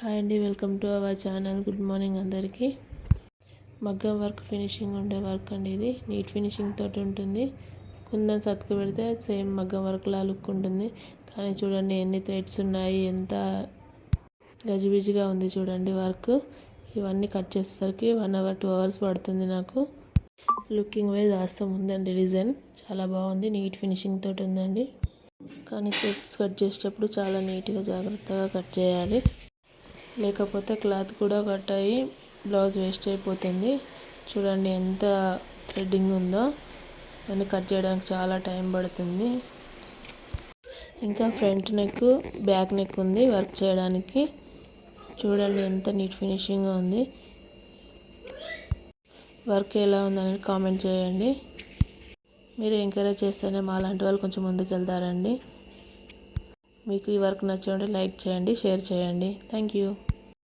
Hi అండి welcome to our channel. Good morning అందరికీ. మగ్గం వర్క్ ఫినిషింగ్ ఉండే వర్క్ అండి ఇది. నీట్ ఫినిషింగ్ తోటి ఉంటుంది. కుందన్ సతుకు పెడితే సేమ్ మగ్గం వర్క్లా లుక్ ఉంటుంది. కానీ చూడండి ఎన్ని థ్రెడ్స్ ఉన్నాయి ఎంత గజిబిజిగా ఉంది చూడండి వర్క్. ఇవన్నీ కట్ చేసేసరికి వన్ అవర్ టూ అవర్స్ పడుతుంది నాకు. లుకింగ్ వైజ్ ఆస్తం ఉందండి డిజైన్. చాలా బాగుంది నీట్ ఫినిషింగ్ తోటి ఉందండి. కానీ థ్రెడ్స్ కట్ చేసేటప్పుడు చాలా నీట్గా జాగ్రత్తగా కట్ చేయాలి. లేకపోతే క్లాత్ కూడా కట్ అయ్యి బ్లౌజ్ వేస్ట్ అయిపోతుంది. చూడండి ఎంత థ్రెడ్డింగ్ ఉందో. దాన్ని కట్ చేయడానికి చాలా టైం పడుతుంది. ఇంకా ఫ్రంట్ నెక్ బ్యాక్ నెక్ ఉంది వర్క్ చేయడానికి. చూడండి ఎంత నీట్ ఫినిషింగ్గా ఉంది. వర్క్ ఎలా ఉందనేది కామెంట్ చేయండి. మీరు ఎంకరేజ్ చేస్తేనే మా లాంటి వాళ్ళు కొంచెం ముందుకు వెళ్తారండి. మీకు ఈ వర్క్ నచ్చి లైక్ చేయండి షేర్ చేయండి. Thank you.